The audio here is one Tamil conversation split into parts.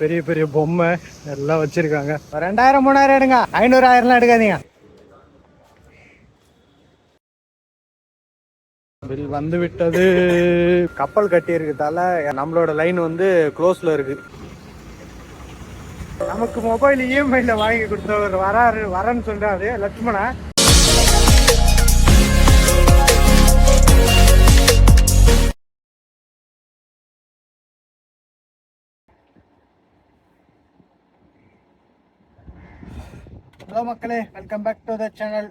பெரிய பெரிய பொம்மை எல்லாம் வச்சிருக்காங்க. ரெண்டாயிரம் மூணாயிரம் எடுங்க. ஐநூறு ஆயிரம்லாம் எடுக்காதீங்க. பில் வந்து விட்டது. கப்பல் கட்டி இருக்கிறதால நம்மளோட லைன் வந்து க்ளோஸ்ல இருக்கு. நமக்கு மொபைல் இஎம்ஐல வாங்கி கொடுத்தவர் வராரு வரேன்னு சொல்றாரு லட்சுமணா. ஹலோ மக்களே welcome back to the channel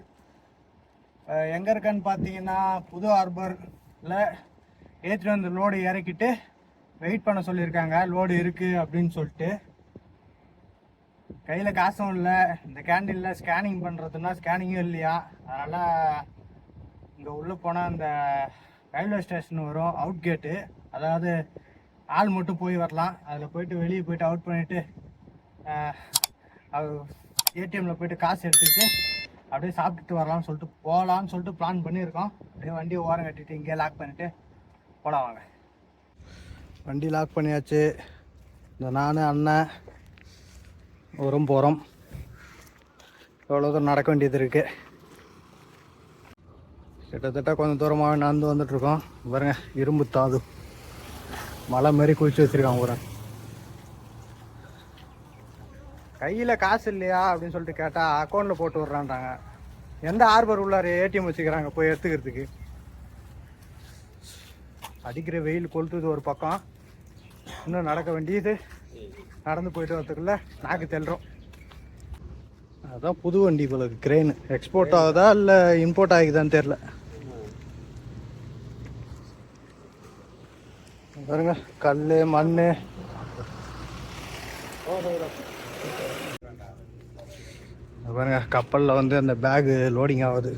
எங்கே இருக்கேன்னு பார்த்தீங்கன்னா புது ஹார்பரில் ஏற்றிட்டு வந்து லோடு இறக்கிட்டு வெயிட் பண்ண சொல்லியிருக்காங்க. லோடு இருக்குது அப்படின்னு சொல்லிட்டு. கையில் காசும் இல்லை. இந்த கேண்டீனில் ஸ்கேனிங் பண்ணுறதுன்னா ஸ்கேனிங்கும் இல்லையா? அதனால் இங்கே உள்ளே போனால் அந்த ரயில்வே ஸ்டேஷன் வரும் அவுட் கேட்டு அதாவது ஆள் மட்டும் போய் வரலாம். அதில் போயிட்டு வெளியே போயிட்டு அவுட் பண்ணிவிட்டு ஏடிஎம்மில் போயிட்டு காசு எடுத்துக்கிட்டு அப்படியே சாப்பிட்டுட்டு வரலாம்னு சொல்லிட்டு போகலான்னு சொல்லிட்டு பிளான் பண்ணியிருக்கோம். அப்படியே வண்டியை ஓரம் கட்டிட்டு இங்கேயே லாக் பண்ணிவிட்டு போகலாம் வாங்க. வண்டி லாக் பண்ணியாச்சு. இந்த நான் அண்ணன் வரும் போகிறோம் எவ்வளோ தூரம் நடக்க வேண்டியது இருக்குது கிட்டத்தட்ட கொஞ்சம் தூரமாக நடந்து வந்துட்டுருக்கோம் பாருங்க இரும்பு தாது. மலை மாரி குளிச்சு வச்சுருக்காங்க ஒரு கையில் காசு இல்லையா அப்படின்னு சொல்லிட்டு கேட்டால் அக்கௌண்ட்டில் போட்டு விட்றான்றாங்க. எந்த ஆர்பர் உள்ளார ஏடிஎம் வச்சுக்கிறாங்க போய் எடுத்துக்கிறதுக்கு? அடிக்கிற வெயில் கொளுத்துது ஒரு பக்கம். இன்னும் நடக்க வேண்டியது. நடந்து போயிட்டு வரதுக்குள்ள நாக்கு தெல்றோம். அதான் புது வண்டி போல கிரெயின் எக்ஸ்போர்ட் ஆகுதா இல்லை இம்போர்ட் ஆகிக்குதான்னு தெரில பாருங்க கல் மண் பாருங்க கப்பலில் வந்து அந்த பேகு லோடிங் ஆகுது.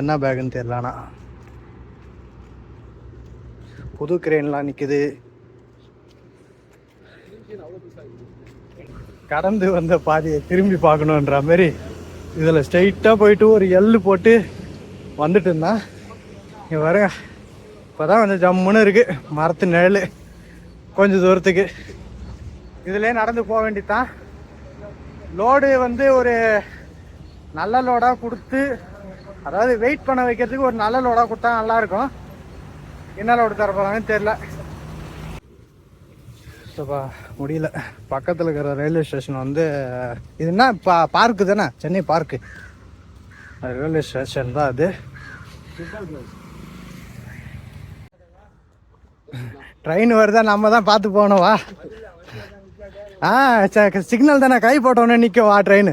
என்ன பேகுன்னு தெரிலண்ணா புது கிரெயின்லாம் நிற்குது கடந்து வந்த பாதையை திரும்பி பார்க்கணுன்ற மாதிரி இதில் ஸ்ட்ரைட்டாக போயிட்டு ஒரு எள்ளு போட்டு வந்துட்டு இருந்தான் இங்கே பாருங்க இப்போ தான் கொஞ்சம் ஜம்முன்னு இருக்குது மரத்து நிழல் கொஞ்சம் தூரத்துக்கு. இதிலே நடந்து போக வேண்டியதான் லோடு வந்து ஒரு நல்ல லோடாக கொடுத்து அதாவது வெயிட் பண்ண வைக்கிறதுக்கு ஒரு நல்ல லோடாக கொடுத்தா நல்லாயிருக்கும் என்ன லோடு தர போகிறாங்கன்னு தெரில சப்பா முடியல. பக்கத்தில் இருக்கிற ரயில்வே ஸ்டேஷன் வந்து இது என்ன? பா பார்க்கு தானே? சென்னை பார்க்கு ரயில்வே ஸ்டேஷன் தான் அது. ட்ரெயின் வருதா? நம்ம தான் பார்த்து போகணும்? வா ஆ சிக்னல் தானே கை போட்டோன்னே நிற்கும் வா ட்ரெயின்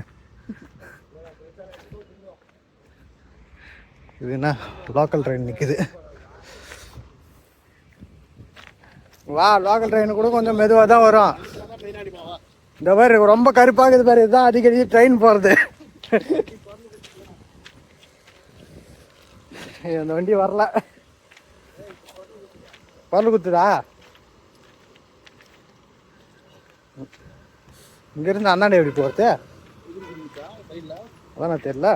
இது என்ன லோக்கல் ட்ரெயின் நிற்குது வா லோக்கல் ட்ரெயின் கூட கொஞ்சம் மெதுவாக தான் வரும். இந்த மாதிரி ரொம்ப கருப்பாகுது பாரு இதுதான் அடிக்கடி ட்ரெயின் போகிறது அந்த வண்டி வரல. பல்லு குத்துதா? இங்கேருந்து அண்ணாடி எப்படி போகிறது அதான் தெரியல.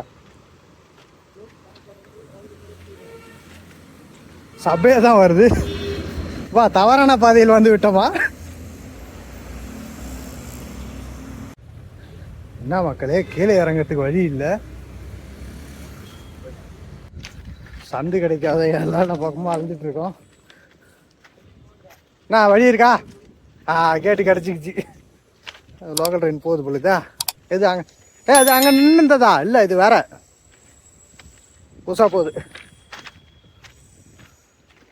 சபே தான் வருது. வா தவறான பாதையில் வந்து விட்டோமா? என்ன மக்களே கீழே இறங்கிறதுக்கு வழி இல்லை. சந்து கிடைக்காத எல்லாம் நான் பக்கமாக அழுந்துட்டு இருக்கோம். வழி இருக்கா? ஆ கேட்டு கிடச்சிக்கிச்சு. லோக்கல் ட்ரெயின் போகுது பொழுதா? எது அங்கே ஏ அது அங்கே நின்றுந்ததா இல்லை இது வேற. புதுசாக போகுது.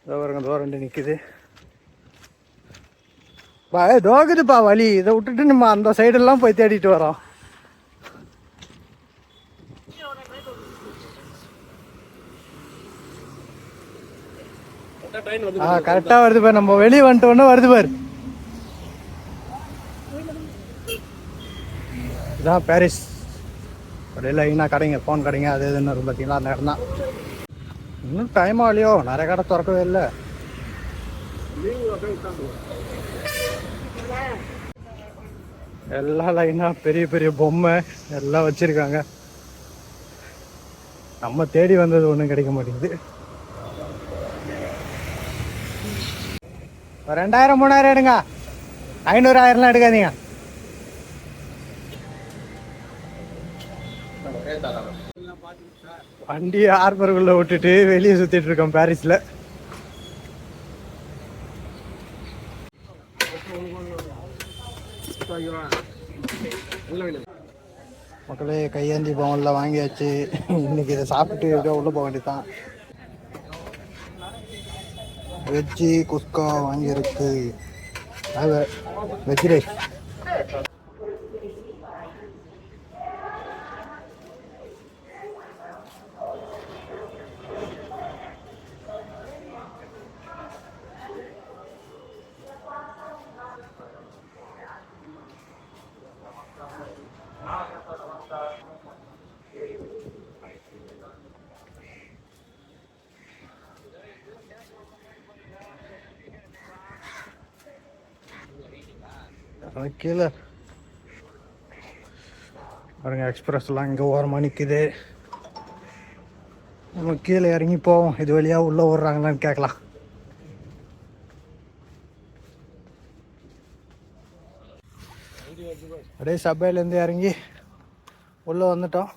தோரங்க தோரண்டு நிற்குது பா ஏ தோகுதுப்பா வழி இதை விட்டுட்டு நம்ம அந்த சைடெல்லாம் போய் தேடிட்டு வரோம். ஆ கரெக்டாக வருது பாரு. நம்ம வெளியே வந்துட்டோன்னே வருது பாரு. இதான் பாரிஸ் கடையில் லைனாக கடைங்க ஃபோன் கடைங்க அது இதுன்னு இருக்கும் பார்த்தீங்களா அந்த இடம் தான். இன்னும் டைம் ஆகலையோ நிறைய கடை திறக்கவே இல்லை. எல்லாம் லைனாக பெரிய பெரிய பொம்மை எல்லாம் வச்சுருக்காங்க. நம்ம தேடி வந்தது ஒன்றும் கிடைக்க மாட்டேங்குது. ரெண்டாயிரம் மூணாயிரம் எடுங்க. ஐநூறாயிரம்லாம் எடுக்காதீங்க. வண்டி ஹார்பருக்குள்ள விட்டுட்டு வெளியே சுற்றிட்டு இருக்கோம் பாரிஸில். மக்களே கையேந்தி பவன்ல வாங்கியாச்சு. இன்னைக்கு இதை சாப்பிட்டு எப்படியோ உள்ள போக வேண்டியதான் வெஜ்ஜி குஸ்கா வாங்கியிருக்கு. வெஜ் ரைஸ் அது கீழே பாருங்க எக்ஸ்பிரஸ்லாம் இங்கே ஓரமாக நிற்குது நம்ம கீழே இறங்கி போவோம். இது வழியாக உள்ளே ஓடுறாங்களான்னு கேட்கலாம். அப்படியே சபையிலேருந்து இறங்கி உள்ளே வந்துட்டோம்.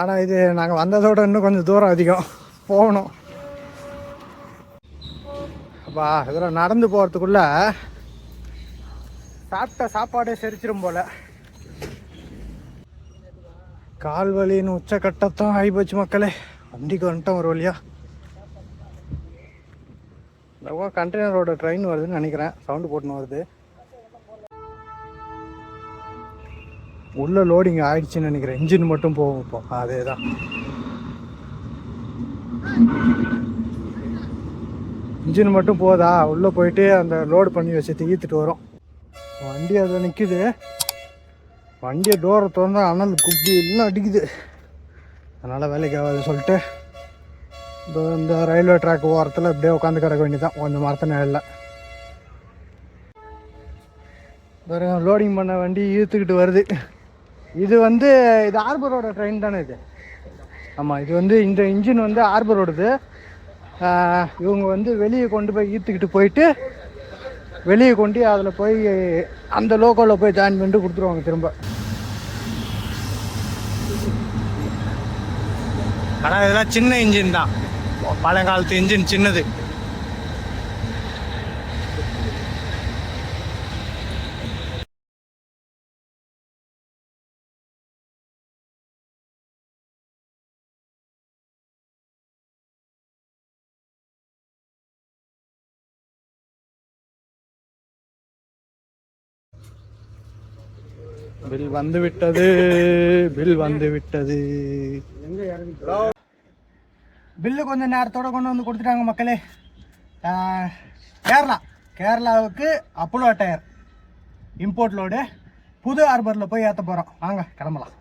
ஆனால் இது நாங்கள் வந்ததோட இன்னும் கொஞ்சம் தூரம் அதிகம். போகணும். அப்பா இதெல்லாம் நடந்து போகிறதுக்குள்ளே சாப்பிட்ட சாப்பாடே செரிச்சிடும் போல. கால் வலின்னு உச்சக்கட்டத்தான் ஆகிப்போச்சு மக்களே. வண்டிக்கு வந்துட்டோம் ஒரு வழியா. இந்த கண்டெய்னரோட ட்ரெயின் வருதுன்னு நினைக்கிறேன். சவுண்டு போட்டுன்னு வருது. உள்ள லோடிங் ஆயிடுச்சுன்னு நினைக்கிறேன். இன்ஜின் மட்டும் போகும் இப்போ. அதே தான் இன்ஜின் மட்டும் போதா? உள்ளே போயிட்டு அந்த லோடு பண்ணி வச்சு தீர்த்துட்டு வரும். வண்டி அதில் நிற்குது வண்டியை டோரை திறந்தா அனல் குப்பி எல்லாம் அடிக்குது. அதனால் வேலைக்கு ஆகாது சொல்லிட்டு இந்த இந்த ரயில்வே ட்ராக் ஓரத்தில் அப்படியே உட்காந்து கிடக்க வேண்டியதான் கொஞ்சம் மரத்த நிழல்ல பாருங்க லோடிங் பண்ண வண்டி இழுத்துக்கிட்டு வருது. இது வந்து இது ஆர்பரோட ட்ரெயின் தானே இது? ஆமாம் இது வந்து இந்த இன்ஜின் வந்து ஆர்பரோடது இவங்க வந்து வெளியே கொண்டு போய் ஈர்த்துக்கிட்டு போயிட்டு வெளியே கொண்டு அதில் போய் அந்த லோக்கலில் போய் ஜாயின் பண்ணிட்டு கொடுத்துருவாங்க திரும்ப. ஆனால் இதெல்லாம் சின்ன இன்ஜின் தான். பழங்காலத்து இன்ஜின் சின்னது. பில் வந்து விட்டது பில் வந்து விட்டது பில்லு கொஞ்சம் நேரத்தோட கொண்டு வந்து கொடுத்துட்டாங்க மக்களே. கேரளா. கேரளாவுக்கு அப்போலோ டயர் இம்போர்ட் லோடு புது ஹார்பரில் போய் ஏற்ற போகிறோம் வாங்க கிளம்பலாம்.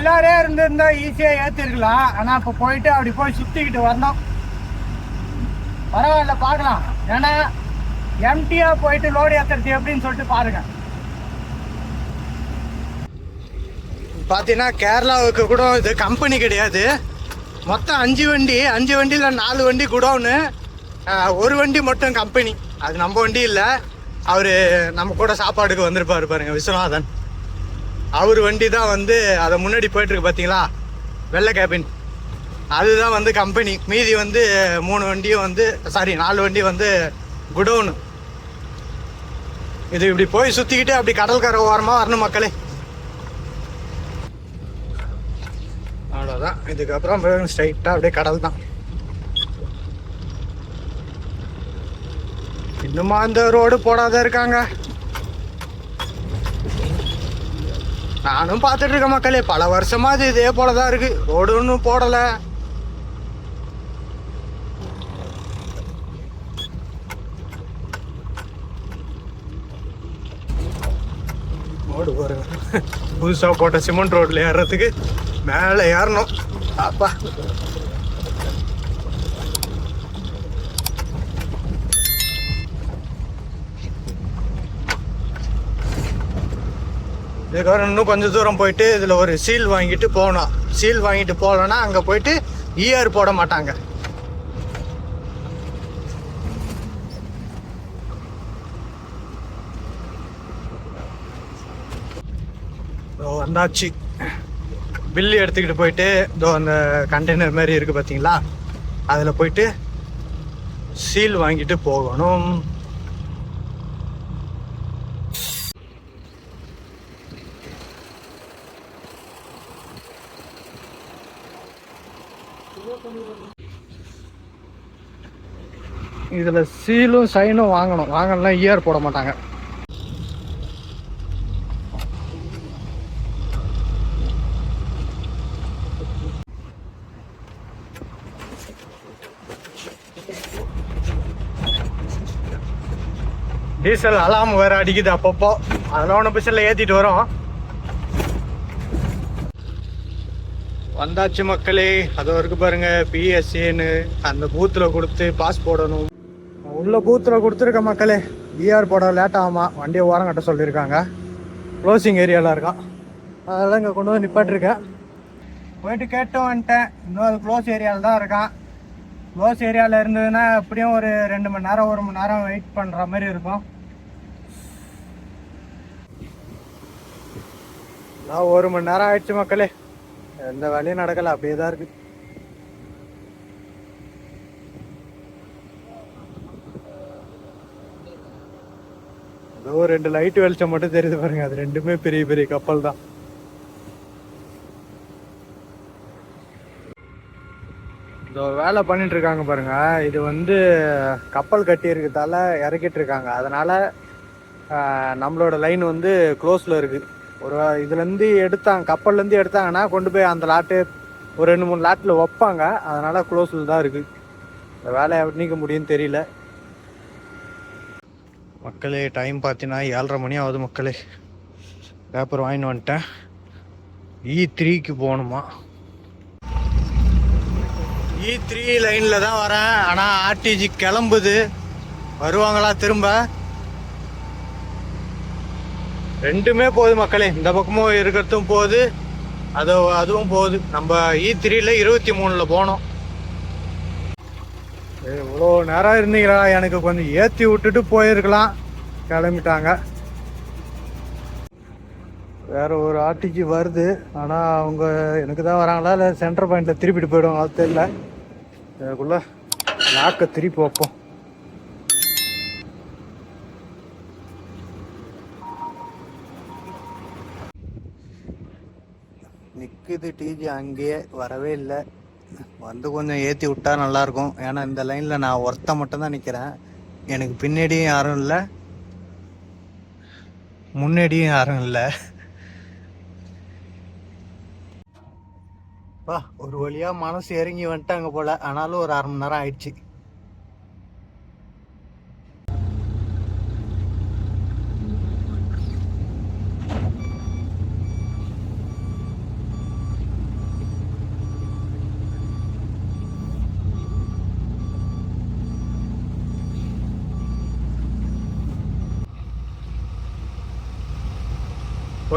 உள்ளாரே இருந்திருந்தா ஈஸியாக ஏற்றிருக்கலாம் ஆனால் இப்ப போயிட்டு அப்படி போய் சுற்றிக்கிட்டு வந்தோம். பரவாயில்ல பார்க்கலாம். ஏன்னா எம்டியாக போயிட்டு லோடு ஏத்துறது எப்படின்னு சொல்லிட்டு பாருங்க. பார்த்தீங்கன்னா கேரளாவுக்கு கூட இது கம்பெனி கிடையாது. மொத்தம் அஞ்சு வண்டி அஞ்சு வண்டியில் நாலு வண்டி குடோன்னு ஒரு வண்டி மட்டும் கம்பெனி அது நம்ம வண்டி இல்லை. அவர் நம்ம கூட சாப்பாடுக்கு வந்திருப்பாரு பாருங்க விஸ்வநாதன். அவர் வண்டி தான் வந்து அதை முன்னாடி போயிட்டுருக்கு பார்த்தீங்களா? வெள்ளை கேபின் அதுதான் வந்து கம்பெனி மீதி வந்து மூணு வண்டியும் வந்து சாரி நாலு வண்டி வந்து குடோனு இது இப்படி போய் சுற்றிக்கிட்டு அப்படி கடல்கரை ஓரமாக வரணும் மக்களே. அவ்வளோதான் இதுக்கப்புறம் ஸ்ட்ரைட்டாக அப்படியே கடல் தான். இன்னுமா அந்த ரோடு போடாத இருக்காங்க. நானும் பார்த்துட்டு இருக்கேன் மக்களே. பல வருஷமா இது இதே போல தான் இருக்கு. ரோடு ஒன்றும் போடலை. ரோடு பாருங்க. புதுசாக போட்ட சிமெண்ட் ரோட்டில் ஏறுறதுக்கு மேலே ஏறணும். அப்பா. இதுக்கப்புறம் இன்னும் கொஞ்சம் தூரம் போயிட்டு இதில் ஒரு சீல் வாங்கிட்டு போகணும். சீல் வாங்கிட்டு போகலன்னா அங்கே போயிட்டு இஆர் போட மாட்டாங்க. வந்தாச்சு. பில்லு எடுத்துக்கிட்டு போயிட்டு இதோ அந்த கண்டெய்னர் மாதிரி இருக்குது பார்த்தீங்களா அதில் போயிட்டு சீல் வாங்கிட்டு போகணும். இதில் சீலும் சைனும் வாங்கணும். வாங்கலாம் இயர் போட மாட்டாங்க. டீசல் அலாம் வேற அடிக்குது அப்பப்போ. அதெல்லாம் ஒன்று பிசில் ஏற்றிட்டு வரோம். வந்தாச்சு மக்களே அது வரைக்கும் பாருங்க பிஎஸ்சின்னு அந்த பூத்தில் கொடுத்து பாஸ் போடணும். உள்ள பூத்தில் கொடுத்துருக்க மக்களே பிஆர் போட லேட் ஆகுமா? வண்டியை ஓரம் கட்ட சொல்லியிருக்காங்க. க்ளோசிங் ஏரியாவில் இருக்கான் அதெல்லாம் இங்கே கொண்டு வந்து நிப்பாட்டிருக்கேன். போயிட்டு கேட்டு வந்துட்டேன். இன்னும் அது க்ளோஸ் ஏரியாவில் தான் இருக்கான். க்ளோஸ் ஏரியாவில் இருந்ததுன்னா எப்படியும் ஒரு ரெண்டு மணி நேரம் ஒரு மணி நேரம் வெயிட் பண்ணுற மாதிரி இருக்கும். நான் ஒரு மணி நேரம் ஆயிடுச்சு மக்களே. எந்த வேலையும் நடக்கலை அப்படியே தான் இருக்குது ஏதோ ரெண்டு லைட் வெளிச்சம் மட்டும் தெரியுது பாருங்க. அது ரெண்டுமே பெரிய பெரிய கப்பல் தான். இதோ வேலை பண்ணிட்டு இருக்காங்க பாருங்க. இது வந்து கப்பல் கட்டி இருக்கிறதால இறக்கிட்டு இருக்காங்க. அதனால நம்மளோட லைன் வந்து க்ளோஸில் இருக்கு. ஒரு இதுலேருந்து எடுத்தாங்க கப்பல்லேருந்து எடுத்தாங்கன்னா கொண்டு போய் அந்த லாட்டு ஒரு ரெண்டு மூணு லாட்டில் வைப்பாங்க. அதனால க்ளோஸில் தான் இருக்குது இந்த வேலையை நீக்க முடியும்னு தெரியல. மக்களே டைம் பார்த்தீங்கன்னா ஏழரை மணி ஆகுது மக்களே. பேப்பர் வாங்கிட்டு வந்துட்டேன். E இ த்ரீக்கு போகணுமா? இ த்ரீ லைனில் தான் வரேன். ஆனால் ஆர்டிஜி கிளம்புது. வருவாங்களா திரும்ப? ரெண்டுமே போகுது மக்களே. இந்த பக்கமும் இருக்கிறதும் போகுது. அது அதுவும் போகுது. நம்ம e இ த்ரீல இருபத்தி மூணில் போனோம். இவ்வளோ நேரம் இருந்தீங்களா எனக்கு கொஞ்சம் ஏற்றி விட்டுட்டு போயிருக்கலாம். கிளம்பிட்டாங்க. வேற ஒரு ஆர்டிஜி வருது. ஆனால் அவங்க எனக்கு தான் வராங்களா? இல்லை சென்டர் பாயிண்டில் திருப்பிட்டு போயிடுவாங்க அது தெரியல. இதுக்குள்ள லாக்கை திருப்பி வைப்போம். நிற்குது டிஜி அங்கேயே வரவே இல்லை. வந்து கொஞ்சம் ஏற்றி விட்டா நல்லாயிருக்கும். ஏன்னா இந்த லைனில் நான் ஒருத்த மட்டும் தான் நிற்கிறேன் எனக்கு பின்னாடியும் யாரும் இல்லை. முன்னாடியும் யாரும் இல்லை. பா ஒரு வழியா மனசு இறங்கி வந்துட்டாங்க போல். ஆனாலும் ஒரு அரை மணி நேரம் ஆயிடுச்சு.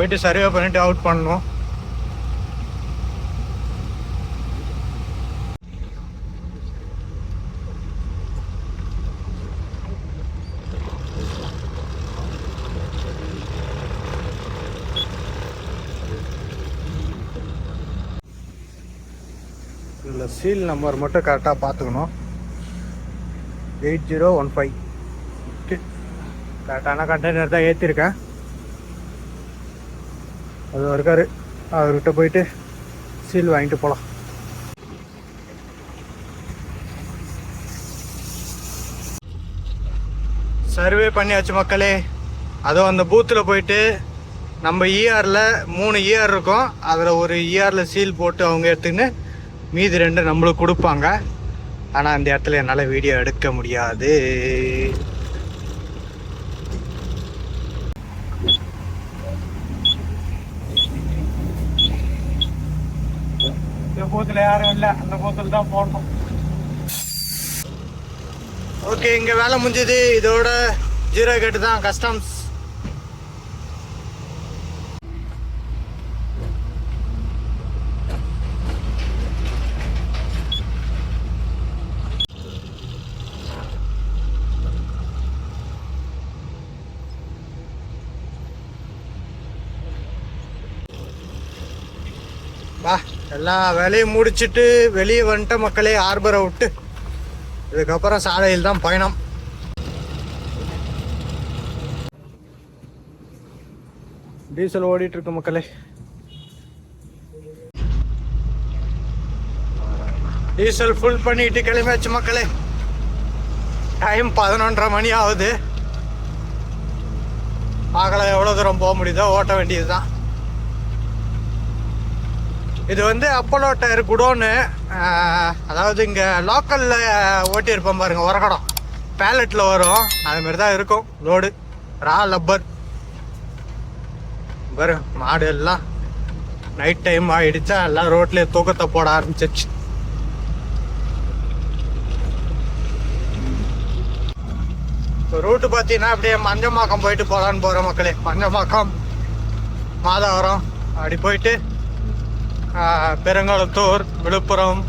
போயிட்டு சர்வே பண்ணிட்டு அவுட் பண்ணணும். இதில் சீல் நம்பர் மட்டும் கரெக்டாக பார்த்துக்கணும். எயிட் ஜீரோ ஒன் ஃபைவ் கரெக்டான கண்டெய்னர் தான் ஏற்றிருக்கேன் அது இருக்காரு. அவர்கிட்ட போயிட்டு சீல் வாங்கிட்டு போகலாம் சர்வே பண்ணியாச்சு மக்களே. அதுவும் அந்த பூத்தில் போயிட்டு நம்ம இஆரில் மூணு இஆர் இருக்கும். அதில் ஒரு இஆரில் சீல் போட்டு அவங்க எடுத்துக்கின்னு மீதி ரெண்டு நம்மளுக்கு கொடுப்பாங்க. ஆனால் அந்த இடத்துல என்னால் வீடியோ எடுக்க முடியாது. யாரும் இல்லை. அந்த கோத்தில் தான் போடணும் ஓகே இங்கே வேலை முடிஞ்சது. இதோட ஜீரோ கேட்டு தான். கஸ்டம்ஸ் வா எல்லா வேலையும் முடிச்சிட்டு வெளியே வந்துட்ட மக்களே ஹார்பரை விட்டு. இதுக்கப்புறம் சாலையில் தான் பயணம். டீசல் ஓடிட்டு இருக்கு மக்களே. டீசல் ஃபுல் பண்ணிட்டு கிளம்பியாச்சு மக்களே. டைம் பதினொன்றரை மணி ஆகுது. பார்க்கலாம் எவ்வளோ தூரம் போக முடியுதோ ஓட்ட வேண்டியது தான் இது வந்து அப்போலோ டயர் குடோனு அதாவது இங்கே லோக்கலில் ஓட்டியிருப்போம் பாருங்க உரகடம். பேலட்டில் வரும். அதுமாரி தான் இருக்கும். லோடு ரா லப்பர் பாரு மாடு எல்லாம் நைட் டைம் ஆயிடுச்சா எல்லாம் ரோட்லேயே தூக்கத்தை போட ஆரம்பிச்சிருச்சு. ரூட்டு பார்த்தீங்கன்னா அப்படியே மஞ்சமாக்கம் போயிட்டு போகலான்னு போகிற மக்களே. மஞ்சமாக்கம் மாதாவரம் அப்படி போயிட்டு பெருங்குளத்தூர் விழுப்புரம்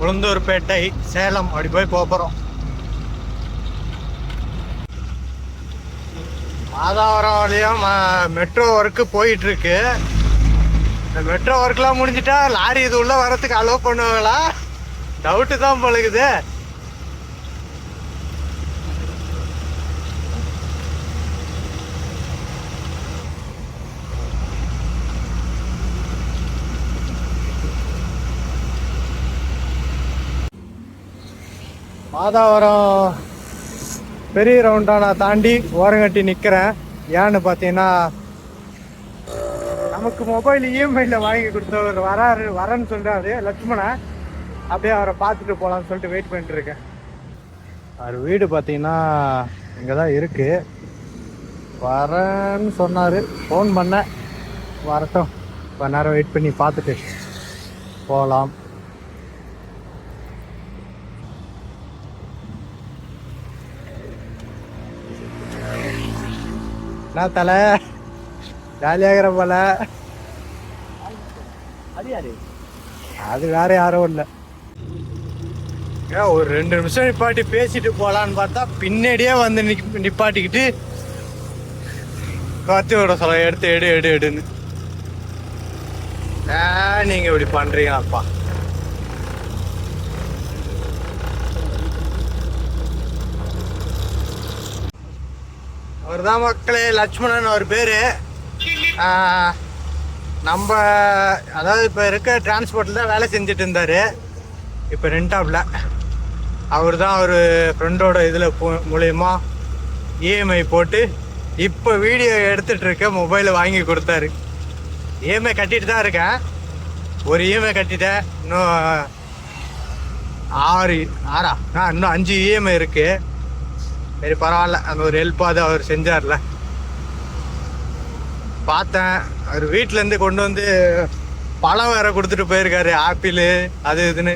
உளுந்தூர்பேட்டை சேலம் அப்படி போய் போகிறோம் மாதாவரம் வழியும் மெட்ரோ ஒர்க்கு போயிட்டுருக்கு. இந்த மெட்ரோ ஒர்க்லாம் முடிஞ்சிட்டா லாரி இது உள்ளே வரத்துக்கு அலோவ் பண்ணுவாங்களா? டவுட்டு தான் பழகுது மாதாவரம் பெரிய ரவுண்டாக நான் தாண்டி ஓரங்கட்டி நிற்கிறேன் ஏன்னு பார்த்தீங்கன்னா நமக்கு மொபைல் இஎம்ஐயில் வாங்கி கொடுத்தவர் வராரு வரேன்னு சொல்கிறாரு லட்சுமணன் அப்படியே அவரை பார்த்துட்டு போகலான்னு சொல்லிட்டு வெயிட் பண்ணிட்டுருக்கேன். அவர் வீடு பார்த்தீங்கன்னா இங்கே தான் இருக்குது வரேன்னு சொன்னார். ஃபோன் பண்ணேன். வரட்டும். கொஞ்ச நேரம் வெயிட் பண்ணி பார்த்துட்டு போகலாம் என்ன தலை. ஜாலியாகிற போல. அது வேற யாரும் இல்லை. ஏன் ஒரு ரெண்டு நிமிஷம் நிப்பாட்டி பேசிட்டு போலான்னு பார்த்தா பின்னாடியே வந்து நிப்பாட்டிக்கிட்டு கத்தி விட சொல்ல எடுத்து எடு எடு எடுன்னு. ஏன் நீங்க இப்படி பண்றீங்க அவர் தான் மக்களே லக்ஷ்மணன் அவர் பேர். நம்ம அதாவது இப்போ இருக்க டிரான்ஸ்போர்ட்டில் தான் வேலை செஞ்சுட்டு இருந்தார். இப்போ ரெண்டாப்பில் அவர் தான் அவர் ஃப்ரெண்டோட இதில் மூலயமா இஎம்ஐ போட்டு இப்போ வீடியோ எடுத்துட்டு இருக்க மொபைலை வாங்கி கொடுத்தாரு. இஎம்ஐ கட்டிட்டு தான் இருக்கேன். ஒரு இஎம்ஐ கட்டிட்டேன். இன்னும் ஆறு ஆறா? ஆ இன்னும் அஞ்சு இஎம்ஐ இருக்குது சரி பரவாயில்ல. அந்த ஒரு ஹெல்ப்பாவது அவர் செஞ்சார்ல. பார்த்தேன். அவர் வீட்டிலேருந்து கொண்டு வந்து பழம் வேற கொடுத்துட்டு போயிருக்காரு ஆப்பிள் அது இதுன்னு.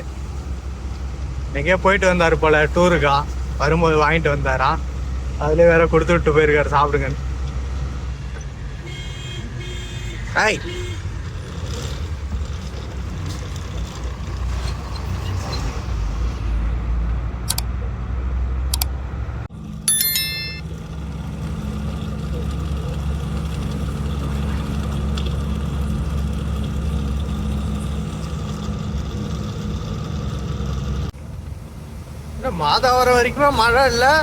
எங்கேயோ போயிட்டு வந்தார் போல டூருக்கா வரும்போது வாங்கிட்டு வந்தாராம் அதுலேயே வேற கொடுத்து விட்டு போயிருக்காரு சாப்பிடுங்கன்னு. ஹாய் மாதாவரம் வரைக்குமே மழை இல்லை?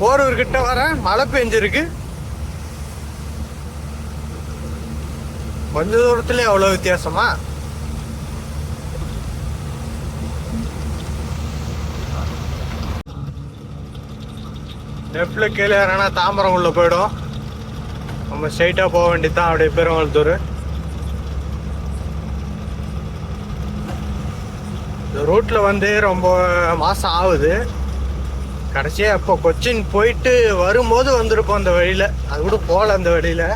போரூர் கிட்ட வரேன் மழை பெஞ்சிருக்கு. கொஞ்ச தூரத்துல அவ்வளோ வித்தியாசமா? லெஃப்ட்ல கீழே இறங்கினா தாம்பரம் உள்ள போயிடும். நம்ம ஸ்ட்ரைட்டாக போக வேண்டியதுதான் அப்படியே பெருமாள்தூர் இந்த வந்து ரொம்ப மாதம் ஆகுது. கடைசியாக இப்போ கொச்சின் போயிட்டு வரும்போது வந்திருப்போம் அந்த வழியில். அது கூட போகல அந்த வழியில்.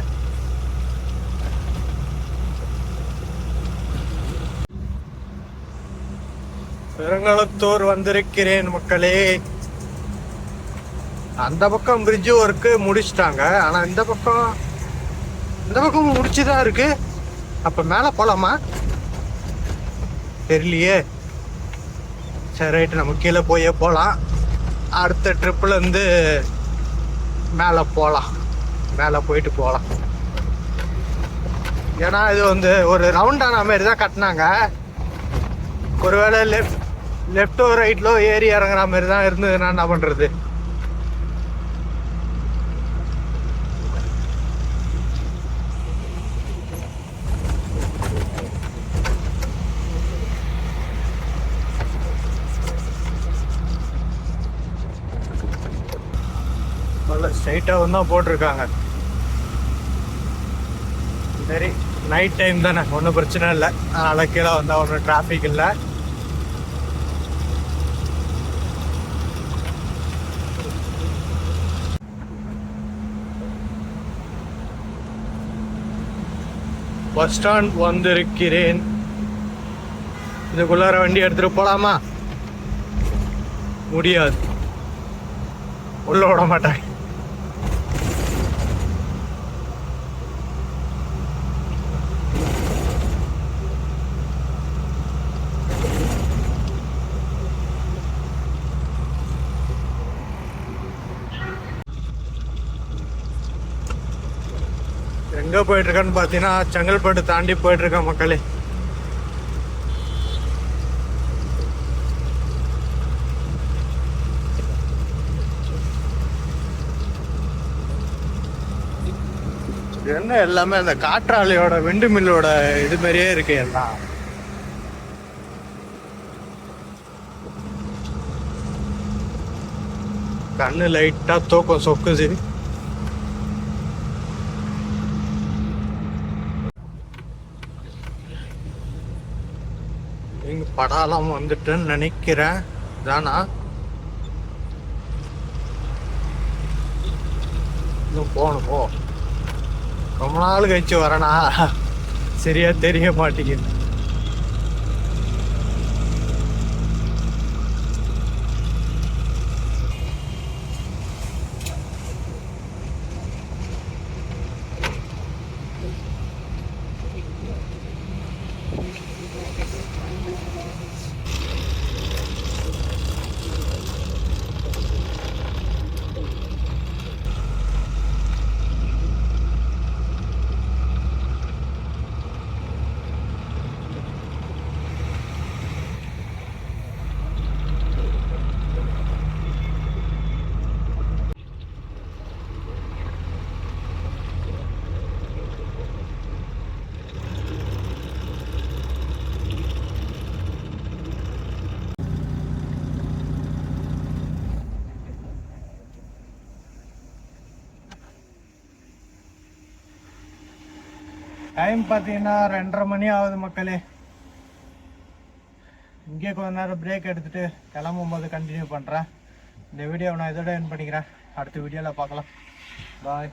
பெருங்களத்தூர் வந்திருக்கிறேன் மக்களே. அந்த பக்கம் பிரிட்ஜ் ஒர்க்கு முடிச்சிட்டாங்க. ஆனால் இந்த பக்கம் இந்த பக்கம் முடிச்சுதான் இருக்கு. அப்போ மேலே போகலாமா தெரியலையே. சரி ரைட்டு நம்ம கீழே போயே போகலாம் அடுத்த ட்ரிப்பில் மேலே போகலாம் மேலே போயிட்டு போகலாம் ஏன்னா இது வந்து ஒரு ரவுண்டான மாதிரி தான் கட்டினாங்க. ஒருவேளை லெஃப்ட் லெஃப்டோ ரைட்லோ ஏறி இறங்குற மாதிரி தான் இருந்ததுன்னா என்ன பண்ணுறது நல்ல ஸ்ட்ரைட்டாகவும் தான் போட்டிருக்காங்க. சரி நைட் டைம் தானே ஒன்றும் பிரச்சனை இல்லை. அதனால் கீழே வந்தால் ஒன்றும் டிராஃபிக் இல்லை. பஸ் ஸ்டாண்ட் வந்திருக்கிறேன். இதுக்குள்ளார வண்டி எடுத்துகிட்டு போகலாமா முடியாது. உள்ள விட மாட்டாங்க. எங்கே போயிட்டு பார்த்தீங்கன்னா செங்கல்பட்டு தாண்டி போயிட்டுருக்கேன் மக்களே. என்ன எல்லாமே அந்த காற்றாலையோட விண்டு மில்லோட இது மாதிரியே இருக்கு எல்லாம். கண்ணு லைட்டா தூக்கம் சொக்குது இங்க படாலாம் வந்துட்டுன்னு நினைக்கிறேன். தானா இன்னும் போகணும் போ. ரொம்ப நாள் கழிச்சு வரனா? சரியா தெரிய மாட்டேங்குது. டைம் பார்த்தீங்கன்னா ரெண்டரை மணி ஆகுது மக்களே. இங்கே கொஞ்ச நேரம் பிரேக் எடுத்துட்டு கிளம்பும் போது கண்டினியூ பண்ணுறேன் இந்த வீடியோவை நான் இதோட என் பண்ணிக்கிறேன். அடுத்த வீடியோவில் பார்க்கலாம். பாய்